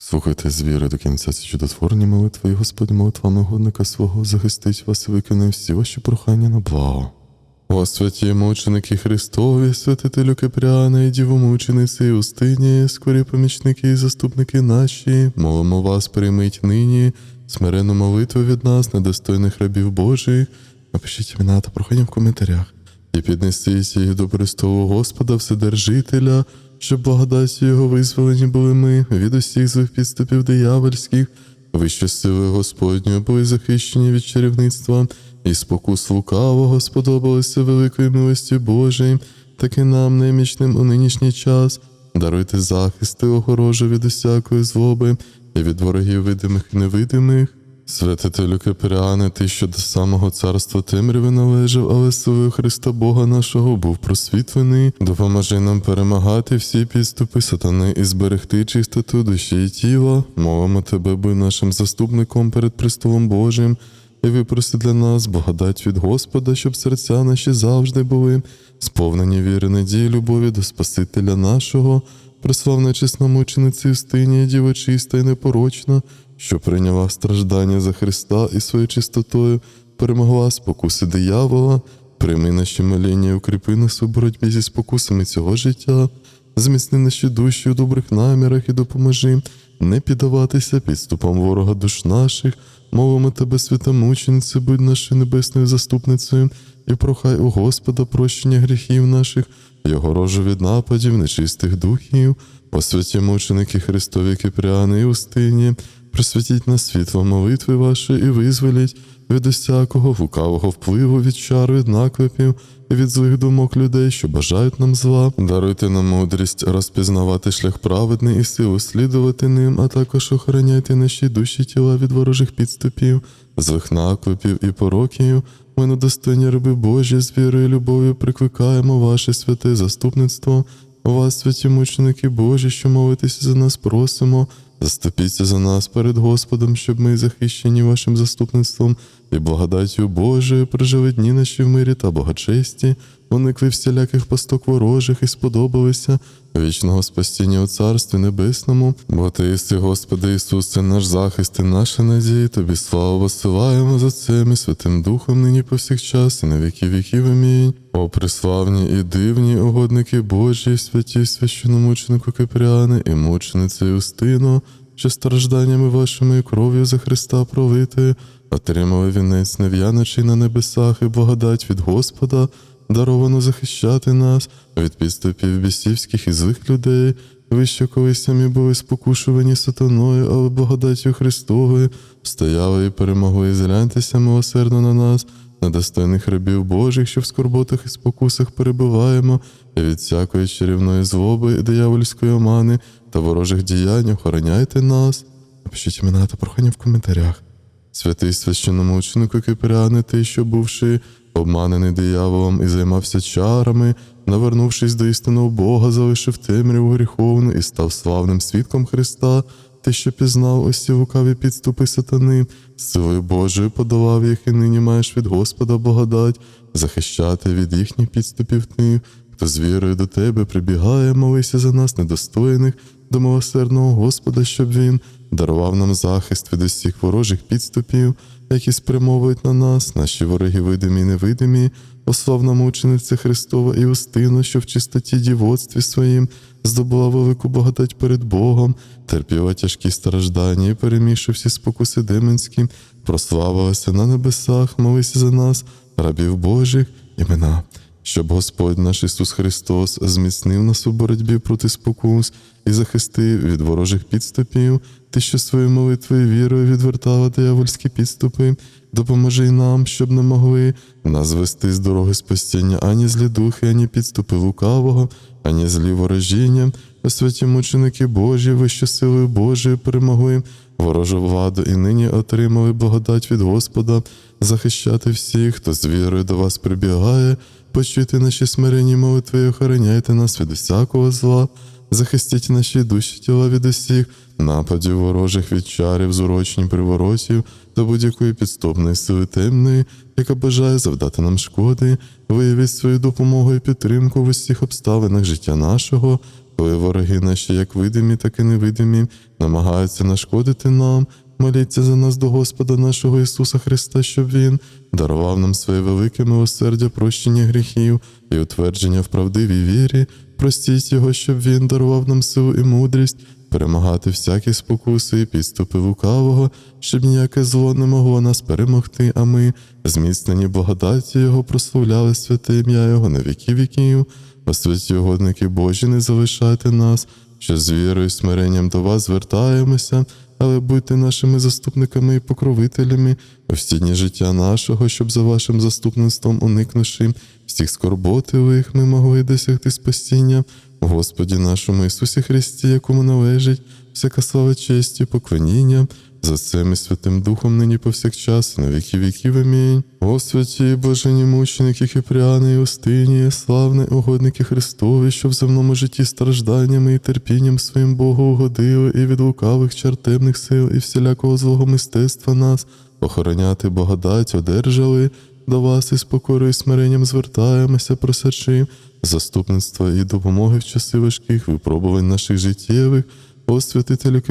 Слухайте з віри до кінця ці чудотворні молитви, і Господь молитвами годника свого захистить вас і виконає всі ваші прохання на благо. О святі мученики Христові, святителю Кипріана і діву мучениці Устині, скорі помічники і заступники наші, молимо вас, прийміть нині, смирену молитву від нас, недостойних рабів Божих. Напишіть імена та прохання в коментарях. І піднесіть їх до престолу Господа Вседержителя, щоб благодаті Його визволені були ми від усіх злих підступів диявольських, вище сили Господньої були захищені від чарівництва, і спокус лукавого сподобалося великої милості Божої, так і нам, немічним у нинішній час, даруйте захист і огорожу від усякої злоби і від ворогів видимих і невидимих. Святителю Кипріане, ти, що до самого царства темряви належав, але силою Христа Бога нашого був просвітлений, допоможи нам перемагати всі підступи сатани і зберегти чистоту душі і тіла. Молимо тебе, будь нашим заступником перед престолом Божим, і випроси для нас благодать від Господа, щоб серця наші завжди були, сповнені віри, надії, любові до Спасителя нашого, Преславна чесна мучениця Юстинія, діва чиста і непорочна, що прийняла страждання за Христа і своєю чистотою перемогла спокуси диявола, прийми наші моління і укріпи нас у боротьбі зі спокусами цього життя, зміцни наші душі у добрих намірах і допоможи не піддаватися підступам ворога душ наших, мовимо тебе, свята мучениця, будь нашою небесною заступницею, і прохай у Господа прощення гріхів наших, його рожу від нападів, нечистих духів, о святі мученики Христові Кипріани і Устині, присвятіть на світло молитви ваші і визволіть від усякого лукавого впливу, від чар, від наклепів і від злих думок людей, що бажають нам зла. Даруйте нам мудрість розпізнавати шлях праведний і силу слідувати ним, а також охороняйте наші душі тіла від ворожих підступів, злих наклепів і пороків. Ми недостойні раби Божі з вірою і любов'ю прикликаємо ваше святе заступництво. Вас, святі мученики Божі, що молитеся за нас, просимо. Заступіться за нас перед Господом, щоб ми, захищені вашим заступництвом і благодаттю Божою, прожили дні наші в мирі та благочесті, уникли всіляких пасток ворожих і сподобалися вічного спасіння у Царстві Небесному. Бо ти єси, Господи Ісусе, наш захист і наша надія, тобі славу посилаємо за цим і Святим Духом нині повсякчас і на віки віків. Амінь. О, приславні і дивні угодники Божі, святі священомученику Кипріани і мучениці Юстино, що стражданнями вашими і кров'ю за Христа пролити, отримали вінець нев'яночий на небесах і благодать від Господа, даровано захищати нас від підступів бісівських і злих людей. Ви, що колись самі були спокушувані сатаною, але благодаттю Христовою стояли і перемогли, згляньтеся милосердно на нас, недостойних рабів Божих, що в скорботах і спокусах перебуваємо, і від всякої чарівної злоби і диявольської омани та ворожих діянь охороняйте нас. Напишіть імена та прохання в коментарях. Святий священномученику Кипріани, ти, що бувши обманений дияволом і займався чарами, навернувшись до істинного Бога, залишив темряву гріховну і став славним свідком Христа, ти, що пізнав ці лукаві підступи сатани, силою Божою подолав їх, і нині маєш від Господа благодать, захищати від їхніх підступів тих, хто з вірою до тебе прибігає, молися за нас, недостойних, до милосердного Господа, щоб він дарував нам захист від усіх ворожих підступів, які спрямовують на нас, наші вороги видимі і невидимі, ославна мучениця Христова і Устина, що в чистоті дівоцтві своїм здобула велику благодать перед Богом, терпіла тяжкі страждання і перемігши всі спокуси демонські, прославилася на небесах, молися за нас, рабів Божих, імена щоб Господь наш Ісус Христос зміцнив нас у боротьбі проти спокус і захистив від ворожих підступів, ти, що своєю молитвою вірою відвертала диявольські підступи, допоможи й нам, щоб не могли нас вести з дороги спасіння ані злі духи, ані підступи лукавого, ані злі ворожіння. Святі мученики Божі, ви що силою Божою перемогли. Ворожу владу і нині отримали благодать від Господа. Захищати всіх, хто з вірою до вас прибігає, почуйте наші смиренні молитви і охороняйте нас від усякого зла, захистіть наші душі тіла від усіх, нападів ворожих від чарів, зурочень, приворотів та будь-якої підступної сили темної, яка бажає завдати нам шкоди, виявіть свою допомогу і підтримку в усіх обставинах життя нашого. коли вороги наші, як видимі, так і невидимі, намагаються нашкодити нам. Моліться за нас до Господа нашого Ісуса Христа, щоб Він дарував нам своє велике милосердя, прощення гріхів і утвердження в правдивій вірі. Простіть Його, щоб Він дарував нам силу і мудрість, перемагати всякі спокуси і підступи лукавого, щоб ніяке зло не могло нас перемогти, а ми, зміцнені благодаті Його, прославляли святе ім'я Його на віки віків. О святі угодники Божі, не залишайте нас, що з вірою і смиренням до вас звертаємося, але будьте нашими заступниками і покровителями всі дні життя нашого, щоб за вашим заступництвом, уникнувши всіх скорботивих, ми могли досягти спасіння Господі нашому Ісусі Христі, якому належить всяка слава честі, поклоніння. За цим і Святим Духом нині повсякчас, і на віки віків. Амінь. О святі блажені мученики Кипріани і Устині, славне угодники Христові, що в земному житті стражданнями і терпінням своїм Богу угодили і від лукавих чартемних сил і всілякого злого мистецтва нас охороняти благодать одержали. До вас із покорою і смиренням звертаємося, просячи заступництва і допомоги в часи важких випробувань наших життєвих. О, святителю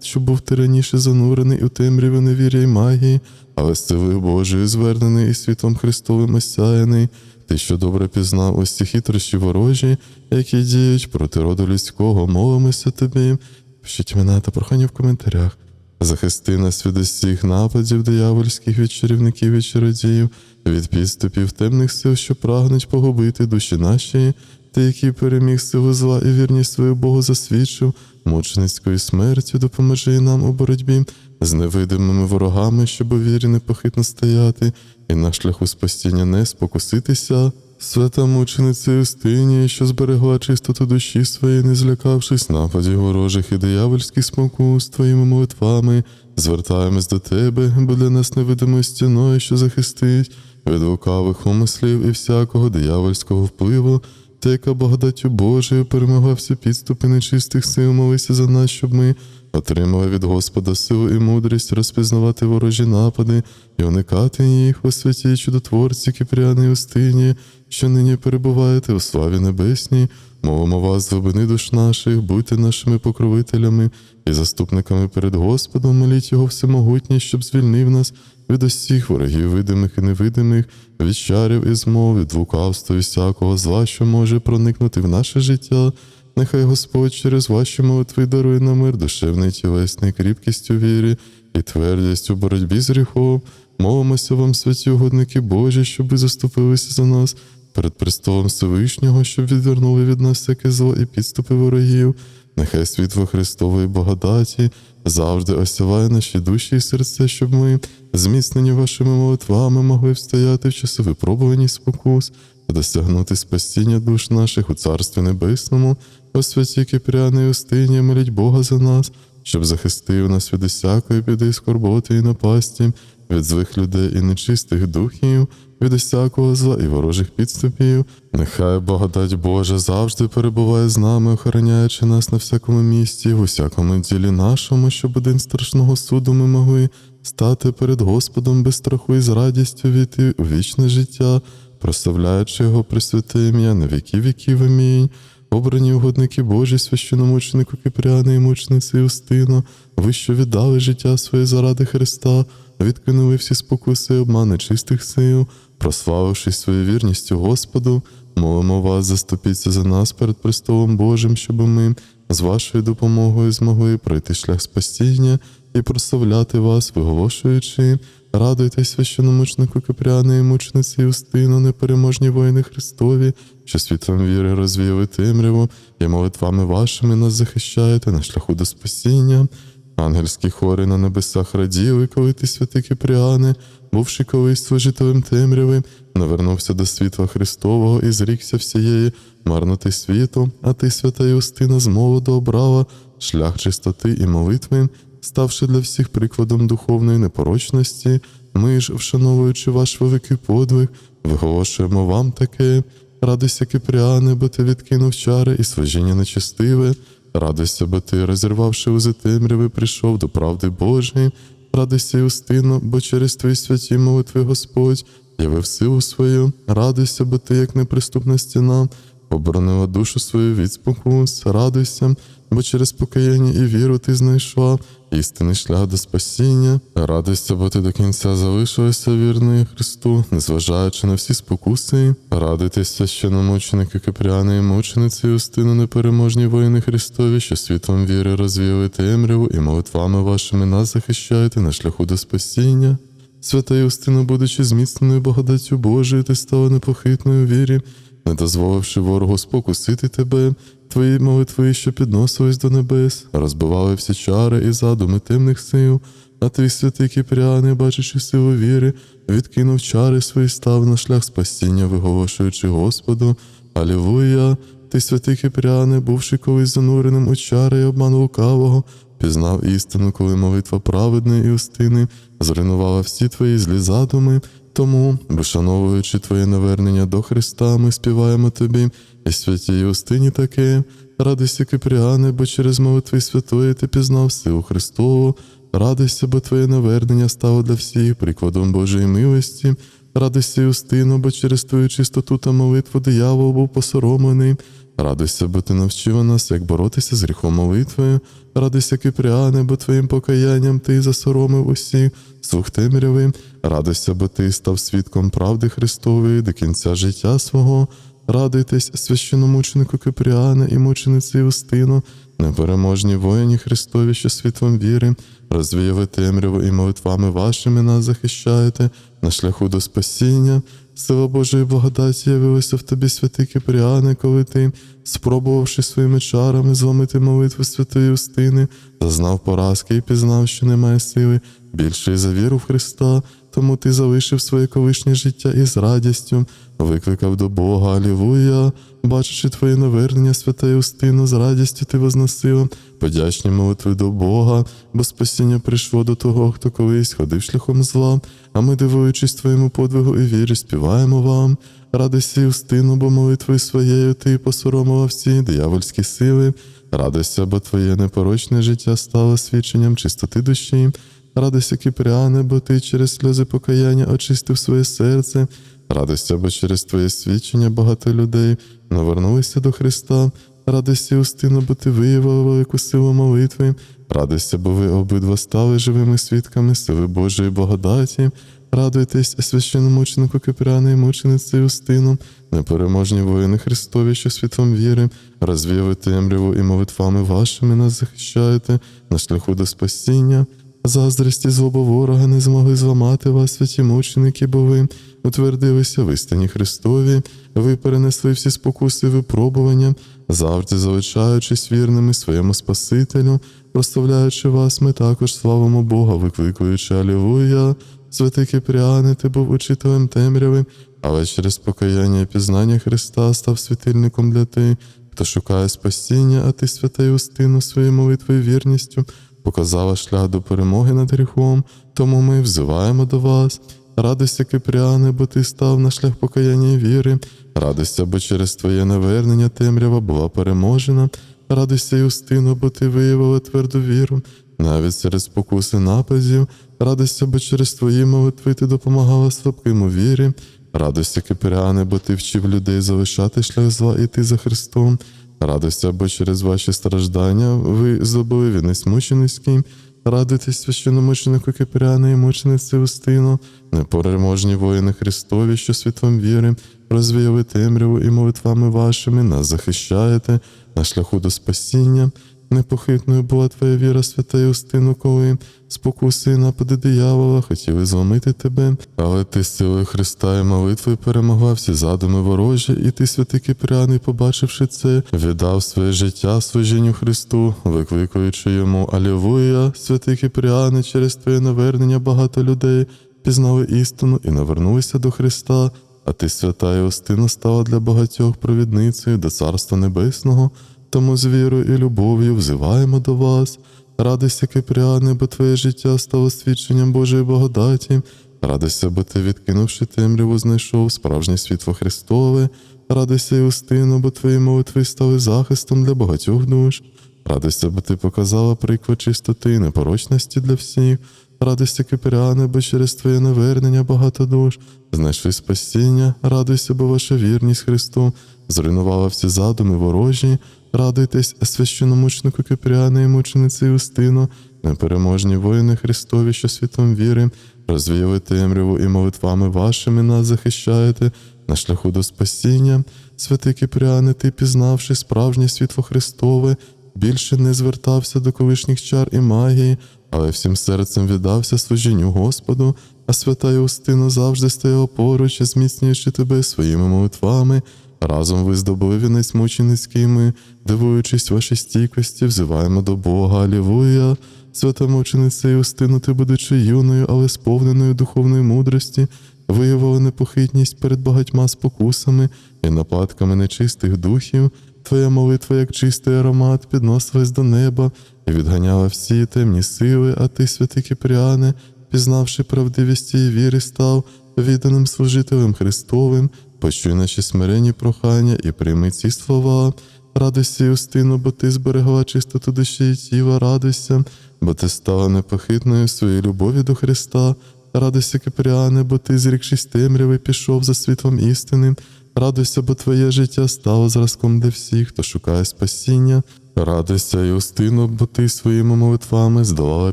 що був ти раніше занурений у темряві невір'я й магії, але з силою Божою звернений і світом Христовим осяяний, ти, що добре пізнав ось ці хитрощі ворожі, які діють проти роду людського, молимося тобі. Пишіть імена та прохання в коментарях. Захисти нас від усіх нападів диявольських від чарівників і чародіїв, від підступів темних сил, що прагнуть погубити душі наші, ти, який переміг силу зла і вірність свою Богу засвідчив, мученицькою смертю допоможи нам у боротьбі з невидимими ворогами, щоб у вірі непохитно стояти, і на шляху спасіння не спокуситися. Свята мучениця Юстинія, що зберегла чистоту душі своєї, не злякавшись нападів ворожих і диявольських спокус твоїми молитвами, звертаємось до тебе, бо для нас невидимою стіною, що захистить від лукавих умислів і всякого диявольського впливу. Ти, яка благодаттю Божою перемогла всі підступи нечистих сил, молися за нас, щоб ми отримали від Господа силу і мудрість розпізнавати ворожі напади і уникати їх у святій чудотворці Кипряни Устині, що нині перебуваєте у славі небесній. Мовимо вас, з глибини душ наших, будьте нашими покровителями і заступниками перед Господом, моліть Його всемогутній, щоб звільнив нас від усіх ворогів, видимих і невидимих, від чарів і змов, від лукавства і всякого зла, що може проникнути в наше життя. Нехай Господь через ваші молитви дарує нам мир, душевний тілесний, кріпкість у вірі і твердість у боротьбі з гріхом. Молимося вам, святі угодники Божі, щоб ви заступилися за нас перед престолом Всевишнього, щоб відвернули від нас всяке зло і підступи ворогів. Нехай світло Христової благодаті завжди осяває наші душі і серця, щоб ми, зміцнені вашими молитвами, могли встояти в часи випробувань спокус та досягнути спасіння душ наших у Царстві Небесному, о святі Кипряни і Устині, моліть Бога за нас, щоб захистив нас від усякої біди, скорботи і напасті, від злих людей і нечистих духів, від усякого зла і ворожих підступів. Нехай благодать Божа завжди перебуває з нами, охороняючи нас на всякому місці, в усякому ділі нашому, щоб один страшного суду ми могли стати перед Господом без страху і з радістю війти у вічне життя, прославляючи його присвяте ім'я на віки віків. Амінь. Обрані угодники Божі, священомученику Кипряни і мучениці Юстино, ви, що віддали життя своє заради Христа, відкинули всі спокуси і обмани чистих сил, прославившись своєю вірністю Господу, молимо вас, заступіться за нас перед престолом Божим, щоб ми з вашою допомогою змогли пройти шлях спасіння і прославляти вас, виголошуючи. Радуйтесь, священомучнику Кипряни і мучениці Юстину, непереможні воїни Христові, що світлом віри розвіяли темряву і молитвами вашими нас захищаєте на шляху до спасіння. Ангельські хори на небесах раділи, коли ти, святий Кипріане, бувши колись служителем темряви, навернувся до світла Христового і зрікся всієї марноти світу, а ти, свята Юстина, з молоду обрала шлях чистоти і молитви, ставши для всіх прикладом духовної непорочності, ми ж, вшановуючи ваш великий подвиг, виголошуємо вам таке. Радуйся, Кипріане, бо ти відкинув чари і свежіння нечестиве. Радуйся, бо ти, розірвавши узи темряви, прийшов до правди Божої. Радуйся, Юстино, бо через твої святі молитви Господь явив силу свою. Радуйся, бо ти, як неприступна стіна, оборонила душу свою від спокус, радуйся, бо через покаяння і віру ти знайшла істинний шлях до спасіння. Радуйся, бо ти до кінця залишилася вірною Христу, незважаючи на всі спокуси. Радуйтеся, священномученики Кипряни і мучениці Юстину, непереможні воїни Христові, що світлом віри розвіяли темряву і молитвами вашими нас захищаєте на шляху до спасіння. Свята Юстина, будучи зміцненою благодаттю Божою, ти стала непохитною вірі, не дозволивши ворогу спокусити тебе, твої молитви, що підносились до небес, розбивали всі чари і задуми темних сил, а твій святий Кіпріане, бачачи силу віри, відкинув чари свої став на шлях спасіння, виголошуючи Господу, Алілуя! Ти, святий Кіпріане, бувши колись зануреним у чари і обман лукавого, пізнав істину, коли молитва праведної устини зруйнувала всі твої злі задуми. Тому, вшановуючи твоє навернення до Христа, ми співаємо тобі і святій Устині таке. Радуйся, Кипріане, бо через молитви святої ти пізнав силу Христову. Радуйся, бо твоє навернення стало для всіх прикладом Божої милості. Радуйся, Юстино, бо через твою чистоту та молитву диявол був посоромлений. Радуйся, бо ти навчила нас, як боротися з гріхом молитвою. Радуйся, Кипріане, бо твоїм покаянням ти засоромив усіх, слух темряви. Радуйся, бо ти став свідком правди Христової до кінця життя свого. Радуйтесь, священомученику Кипріане і мучениці Юстину, непереможні воїні Христові, що світлом віри, розвіяли темряву і молитвами вашими нас захищаєте на шляху до спасіння. Сила Божої благодаті явилася в тобі, святий Кипріане, коли ти, спробувавши своїми чарами зломити молитву святої Устини, зазнав поразки і пізнав, що немає сили більшої за віру в Христа, тому ти залишив своє колишнє життя із радістю, викликав до Бога, Алілуя, бачачи твоє навернення, свята Юстина, з радістю ти возносила, подячні молитви до Бога, бо спасіння прийшло до того, хто колись ходив шляхом зла, а ми, дивуючись твоєму подвигу і вірі, співаємо вам. Радуйся, Юстину, бо молитвою своєю ти посоромила всі диявольські сили. Радуйся, бо твоє непорочне життя стало свідченням чистоти душі. Радуйся, Кіпріане, бо ти через сльози покаяння очистив своє серце. Радуйся, бо через твоє свідчення багато людей навернулися до Христа. Радуйся, Устину, бо ти виявила велику силу молитви. Радуйся, бо ви обидва стали живими свідками сили Божої благодаті. Радуйтесь, священномученику Кипряни і мучениці Юстину, непереможні воїни Христові, що світлом віри, розвіяли темряву і молитвами вашими нас захищаєте на шляху до спасіння. Заздрості злоба ворога не змогли зламати вас, святі мученики, бо ви утвердилися в істині Христові, ви перенесли всі спокуси і випробування, завжди залишаючись вірними своєму Спасителю, прославляючи вас, ми також славимо Бога, викликуючи Алілуя. Святий Кипріане, ти був учителем темряви, але через покаяння і пізнання Христа став світильником для тих, хто шукає спасіння, а ти, свята Юстину, своєю молитвою вірністю показала шлях до перемоги над гріхом, тому ми взиваємо до вас. Радуйся, Кипріане, бо ти став на шлях покаяння і віри. Радуйся, бо через твоє навернення темрява була переможена. Радуйся, Юстино, бо ти виявила тверду віру, навіть серед спокуси нападів. Радуйся, бо через твої молитви ти допомагала слабким у вірі. Радуйся, Кипріане, бо ти вчив людей залишати шлях зла і йти за Христом. Радуйся, бо через ваші страждання ви здобули вінець мученицький. Радуйтесь, священномученику Кипряна і мучениці Устину, непереможні воїни Христові, що світом віри, розвіяли темряву і молитвами вашими нас захищаєте на шляху до спасіння. Непохитною була твоя віра, свята Юстину, коли спокуси і напади диявола хотіли зломити тебе, але ти силою Христа і молитвою перемогла всі задуми ворожі, і ти, святий Кипряний, побачивши це, віддав своє життя служінню Христу, викликуючи йому Алілуя, святий Кипріане, через твоє навернення багато людей пізнали істину і навернулися до Христа. А ти, свята Юстина, стала для багатьох провідницею до Царства Небесного. Тому з вірою і любов'ю взиваємо до вас. Радуйся, Кипріане, бо твоє життя стало свідченням Божої благодаті. Радуйся, бо ти, відкинувши темряву, знайшов справжнє світло Христове. Радуйся, Юстину, бо твої молитви стали захистом для багатьох душ. Радуйся, бо ти показала приклад чистоти і непорочності для всіх. радуйся, Кипряне, бо через Твоє навернення багато душ. Знайшли спасіння, радуйся, бо ваша вірність Христу зруйнувала всі задуми ворожі. Радуйтесь, священомучнику Кипряне і мучениці Юстино, непереможні воїни Христові, що світом віри, розвіяли темряву і молитвами вашими нас захищаєте на шляху до спасіння. Святий Кипряне, ти, пізнавши справжнє світло Христове, більше не звертався до колишніх чар і магії, але всім серцем віддався служінню Господу, а свята Юстина завжди стояла поруч, зміцнюючи тебе своїми молитвами. Разом ви здобули вінець мученицький ми, дивуючись вашій стійкості, взиваємо до Бога, Алілуя. Свята мучениця Юстину, ти, будучи юною, але сповненою духовної мудрості, виявила непохитність перед багатьма спокусами і нападками нечистих духів. Твоя молитва, як чистий аромат, підносилась до неба і відганяла всі темні сили, а ти, святий Кипріане, пізнавши правдивість її віри, став відданим служителем Христовим, почуй наші смиренні прохання і прийми ці слова. Радуйся, Юстину, бо ти зберегла чистоту душі і тіла, радуйся, бо ти стала непохитною в своїй любові до Христа. Радуйся, Кипріане, бо ти, зрікшись темряви, пішов за світлом істини. Радуйся, бо твоє життя стало зразком для всіх, хто шукає спасіння. Радуйся, Юстино, бо ти своїми молитвами здолала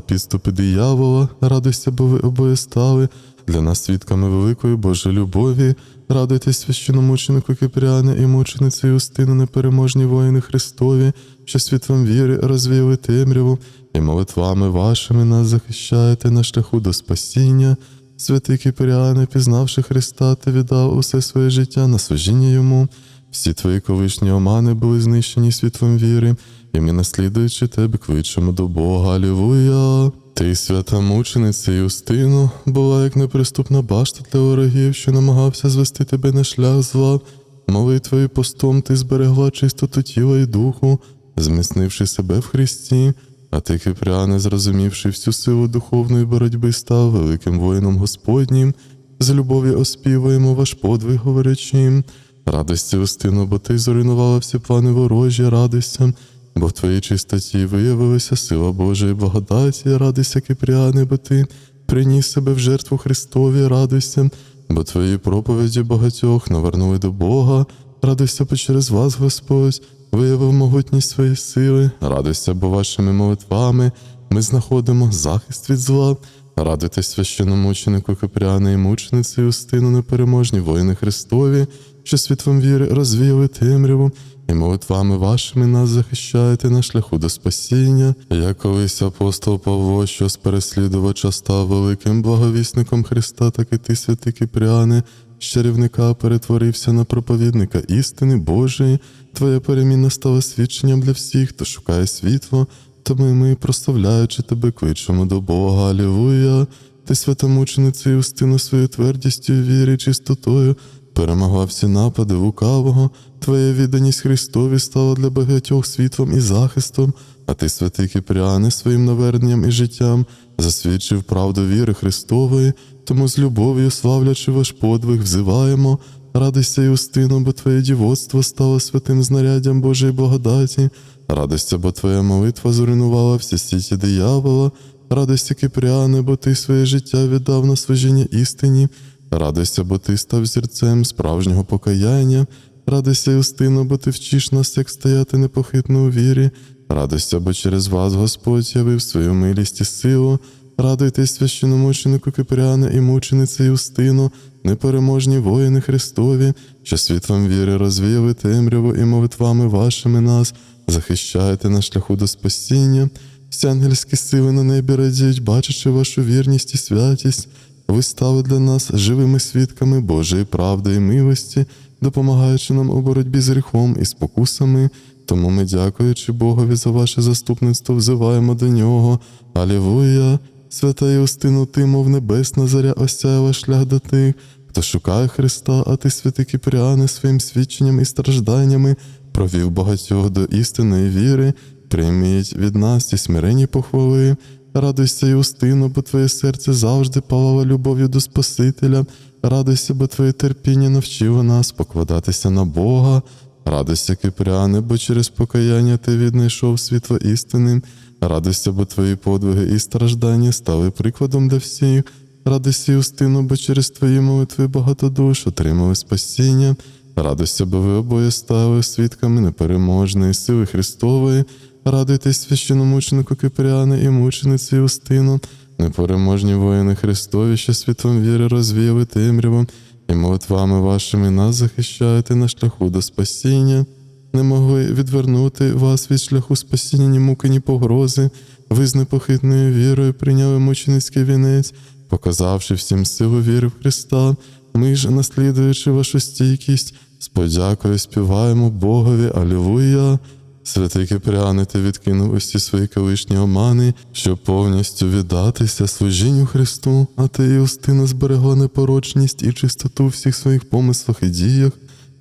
підступи диявола. Радуйся, бо ви обоє стали для нас свідками великої Божої любові. Радуйтесь священомученику Кипряне і мучениці Юстину, непереможні воїни Христові, що світлом віри розвіяли темряву, і молитвами вашими нас захищаєте на шляху до спасіння. Святий Кипріане, пізнавши Христа, ти віддав усе своє життя на служіння йому. Всі твої колишні омани були знищені світлом віри, і ми, наслідуючи тебе, кличемо до Бога. Алілуя! Ти, свята мучениця Юстину, була як неприступна башта для ворогів, що намагався звести тебе на шлях зла. Молитвою постом ти зберегла чистоту тіла і духу, зміцнивши себе в Христі. А ти, Кипряне, зрозумівши всю силу духовної боротьби, став великим воїном Господнім, з любові оспівуємо ваш подвиг, говорячи. Радості, Устину, бо ти зруйнувала всі плани ворожі, радуйся, бо в твоїй чистоті виявилася сила Божої благодаті, радуйся, Кипріане, бо ти приніс себе в жертву Христові, радуйся, бо твої проповіді багатьох навернули до Бога, радуйся, бо через вас, Господь, виявив могутність своєї сили, радуйся, бо вашими молитвами ми знаходимо захист від зла. Радуйтесь священомученику Кипряне і мучениці Юстину непереможні воїни Христові, що світлом віри розвіяли темряву, і молитвами вашими нас захищаєте на шляху до спасіння. Я колись апостол Павло, що з переслідувача став великим благовісником Христа, так і ти, святий Кипряне, з чарівника перетворився на проповідника істини Божої. Твоя переміна стала свідченням для всіх, хто шукає світло. І ми, прославляючи тебе, кличемо до Бога, Алілуя. Ти, свята мучениця Юстину, своєю твердістю, вірі, чистотою, перемогла всі напади лукавого. Твоя відданість Христові стала для багатьох світлом і захистом, а ти, святий Кипряне, своїм наверненням і життям засвідчив правду віри Христової, тому з любов'ю, славлячи ваш подвиг, взиваємо. Радуйся, Юстино, бо твоє дівоцтво стало святим знаряддям Божої благодаті. Радуйся, бо твоя молитва зруйнувала всі сіті диявола. Радуйся, Кипріане, бо ти своє життя віддав на служіння істині. Радуйся, бо ти став зірцем справжнього покаяння. Радуйся, Юстино, бо ти вчиш нас, як стояти непохитно у вірі. Радуйся, бо через вас Господь явив свою милість і силу. Радуйтесь, священомученику Кипряне і мучениці Юстину, непереможні воїни Христові, що світлом віри розвіяли темряву і молитвами вашими нас, захищаєте на шляху до спасіння. Всі ангельські сили на небі радіють, бачачи вашу вірність і святість. Ви стали для нас живими свідками Божої правди і милості, допомагаючи нам у боротьбі з гріхом і спокусами. Тому ми, дякуючи Богові за ваше заступництво, взиваємо до нього. Алілуя! Свята Юстину, ти, мов небесна заря, осяяла шлях до тих, хто шукає Христа, а ти, святий Кіпріане, своїм свідченням і стражданнями провів багатьох до істинної віри, прийміть від нас ці смиренні похвали. Радуйся, Юстино, бо твоє серце завжди палало любов'ю до Спасителя. Радуйся, бо твоє терпіння навчило нас покладатися на Бога. Радуйся, Кипряне, бо через покаяння ти віднайшов світло істини. Радуйся, бо твої подвиги і страждання стали прикладом для всіх. Радуйся, Юстину, бо через твої молитви багато душ отримали спасіння. Радуйся, бо ви обоє стали свідками непереможної сили Христової. Радуйтесь священомученику Кипряни і мучениці Юстину, непереможні воїни Христові, що світлом віри розвіяли темряву, і молитвами вашими нас захищаєте на шляху до спасіння. Не могли відвернути вас від шляху спасіння, ні муки, ні погрози. Ви з непохитною вірою прийняли мученицький вінець, показавши всім силу віри в Христа. Ми ж, наслідуючи вашу стійкість, з подякою співаємо Богові Алілуя. Святий Кипряне, ти відкинув усі свої колишні омани, щоб повністю віддатися служінню Христу, а ти, Юстина, зберегла непорочність і чистоту в всіх своїх помислах і діях.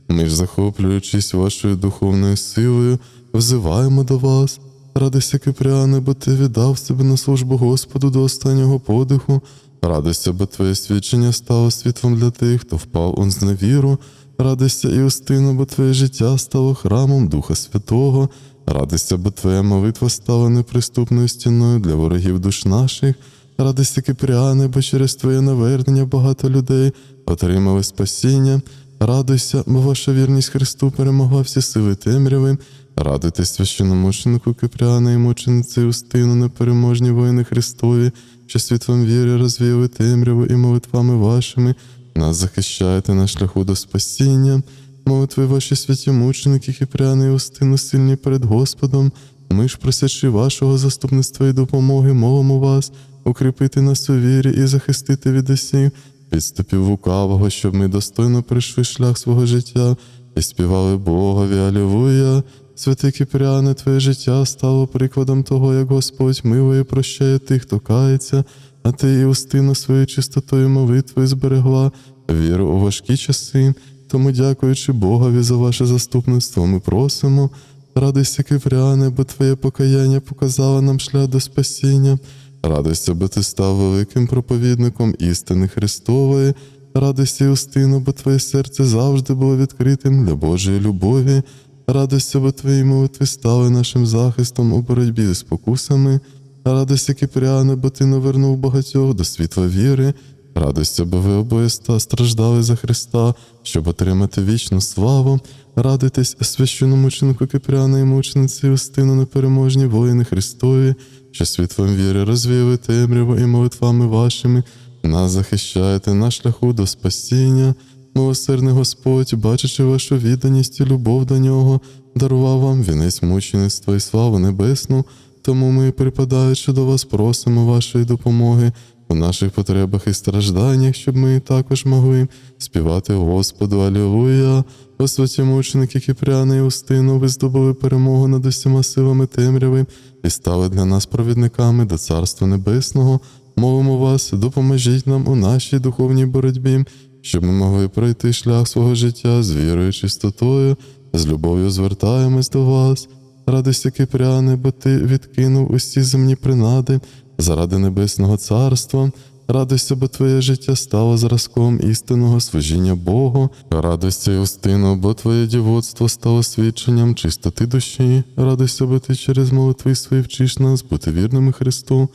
Ми ж, захоплюючись вашою духовною силою, взиваємо до вас. Радуйся, Кипріане, бо ти віддав себе на службу Господу до останнього подиху. Радуйся, бо твоє свідчення стало світлом для тих, хто впав у зневіру. Радуйся, Іустина, бо твоє життя стало храмом Духа Святого. Радуйся, бо твоя молитва стала неприступною стіною для ворогів душ наших. Радуйся, Кипріани, бо через твоє навернення багато людей отримали спасіння. Радуйся, бо ваша вірність Христу перемогла всі сили темряви. Радуйтесь священномученику Кипряна і мучениці Устину, непереможні воїни Христові, що світлом віри розвіяли темряву і молитвами вашими. Нас захищаєте на шляху до спасіння. Молитви ваші святі мученики Кипряни і Устину сильні перед Господом. Ми ж, просячи вашого заступництва і допомоги, молимо вас, укріпити нас у вірі і захистити від усіх підступів лукавого, щоб ми достойно пройшли шлях свого життя і співали Богові, Алілуя. Святий Кіпряне, твоє життя стало прикладом того, як Господь милує і прощає тих, хто кається, а ти і устину своєю чистотою молитвою зберегла віру у важкі часи. Тому, дякуючи Богові за ваше заступництво, ми просимо. Радуйся, Кипряне, бо твоє покаяння показало нам шлях до спасіння. Радуйся, бо ти став великим проповідником істини Христової. Радуйся, Юстино, бо твоє серце завжди було відкритим для Божої любові. Радуйся, бо твої молитви стали нашим захистом у боротьбі з спокусами. Радуйся, Кипряне, бо ти навернув багатьох до світла віри. Радуйся, бо ви обоє страждали за Христа, щоб отримати вічну славу. Радуйтесь, священномученику Кипряна і мучениці Юстину, непереможні воїни Христові, що світлом віри розвіяли темряву і молитвами вашими. Нас захищаєте на шляху до спасіння. Милосердний Господь, бачачи вашу відданість і любов до нього, дарував вам вінець мучеництва і славу небесну. Тому ми, припадаючи до вас, просимо вашої допомоги у наших потребах і стражданнях, щоб ми також могли співати Господу Алілуя. О святі мученики Кіпряни і Устину, ви здобули перемогу над усіма силами темряви і стали для нас провідниками до Царства Небесного. Молимо вас, допоможіть нам у нашій духовній боротьбі, щоб ми могли пройти шлях свого життя з вірою чистотою, з любов'ю звертаємось до вас. Радуйся, Кипряне, бо ти відкинув усі земні принади заради Небесного Царства. радость, бо твоє життя стало зразком істинного служіння Богу. Радуйся, устину, бо твоє дівоцтво стало свідченням чистоти душі. радость бо ти через молитви свої вчиш нас бути вірними Христу.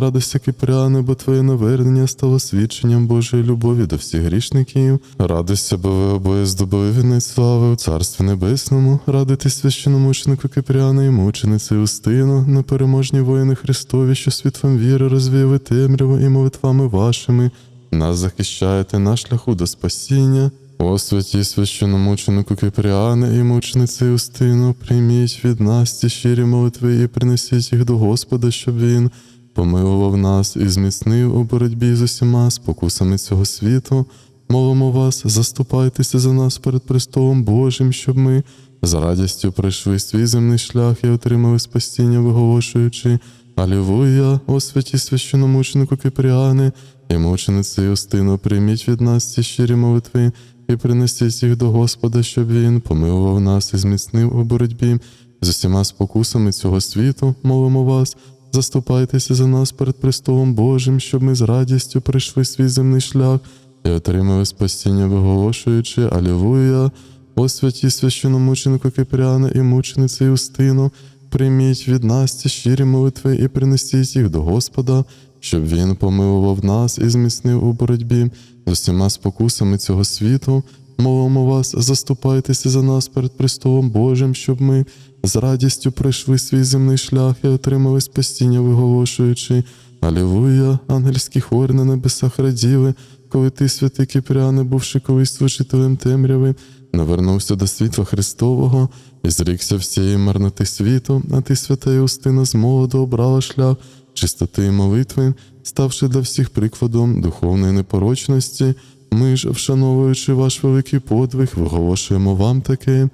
Радуйся, Кипряне, бо твоє навернення стало свідченням Божої любові до всіх грішників. Радуйся, бо ви обоє здобули вінець слави у Царстві Небесному. Радуйтесь священомученику Кипряна і мучениці Устину, непереможні воїни Христові, що світлом віри розвіяли темряву і молитвами вашими. Нас захищаєте на шляху до спасіння. О святі священомученику Кипріане і мучениці Устину, прийміть від нас ці щирі молитви і принесіть їх до Господа, щоб він помилував нас і зміцнив у боротьбі з усіма спокусами цього світу. Молимо вас, заступайтеся за нас перед престолом Божим, щоб ми з радістю пройшли свій земний шлях і отримали спасіння, виголошуючи Алілуя, о святі священомученику Кипріани і мучениці Юстину, прийміть від нас ці щирі молитви і принесіть їх до Господа, щоб він помилував нас і зміцнив у боротьбі з усіма спокусами цього світу. Молимо вас, Заступайтеся за нас перед престолом Божим, щоб ми з радістю пройшли свій земний шлях і отримали спасіння, виголошуючи Алілуя, о святі священомученику Кипряна і мучениці Юстину, прийміть від нас ці щирі молитви і принесіть їх до Господа, щоб Він помилував нас і зміцнив у боротьбі з усіма спокусами цього світу. Мовимо вас, заступайтеся за нас перед престолом Божим, щоб ми з радістю пройшли свій земний шлях і отримали спасіння, виголошуючи. Алілуя, ангельські хори на небесах раділи, коли ти, святий Кіпряне, бувши колись служителем темряви, навернувся до світла Христового і зрікся всієї марноти світу, а ти, свята Юстина, з молоду обрала шлях чистоти і молитви, ставши для всіх прикладом духовної непорочності. Ми ж, вшановуючи ваш великий подвиг, виголошуємо вам таке.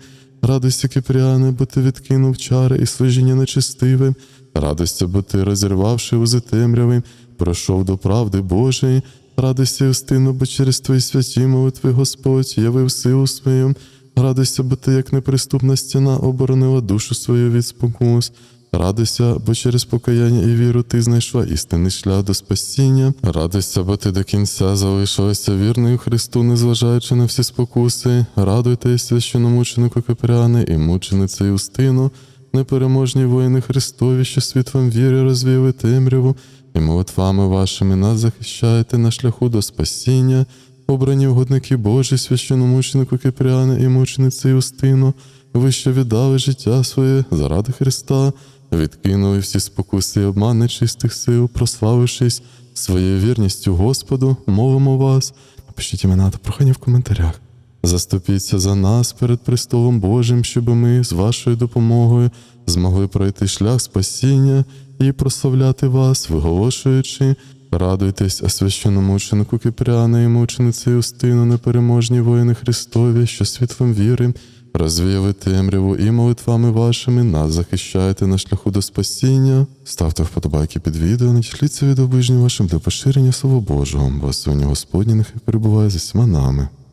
Радуйся, Кіпріане, бо ти відкинув чари і служіння нечестиве. радості, бо ти, розірвавши узи темряви, пройшов до правди Божої. Радуйся, устину, бо через твої святі молитви Господь явив силу свою. радості, бо ти, як неприступна стіна, оборонила душу свою від спокус. Радуйся, бо через покаяння і віру ти знайшла істинний шлях до спасіння. Радуйся, бо ти до кінця залишилася вірною Христу, незважаючи на всі спокуси. Радуйтесь, священомученику Капряне і мученице Юстину, непереможні воїни Христові, що світлом віри розвіяли темряву, і молитвами вашими нас захищаєте на шляху до спасіння. Обрані угодники Божі, священомученику Кипряне і мучениці Юстину, ви що віддали життя своє заради Христа, відкинули всі спокуси і обман нечистих сил, прославившись своєю вірністю Господу, мовимо вас. Напишіть імена та прохання в коментарях. Заступіться за нас перед престолом Божим, щоб ми з вашою допомогою змогли пройти шлях спасіння і прославляти вас, виголошуючи. Радуйтесь, священномученику Кипряне і мучениці Юстину, непереможні воїни Христові, що світлом віри розвіяли темряву і молитвами вашими нас захищаєте на шляху до спасіння. Ставте вподобайки під відео, надішліться від оближніх вашим для поширення Слова Божого, бо сьогодні Господні нехай перебуває з всіма нами.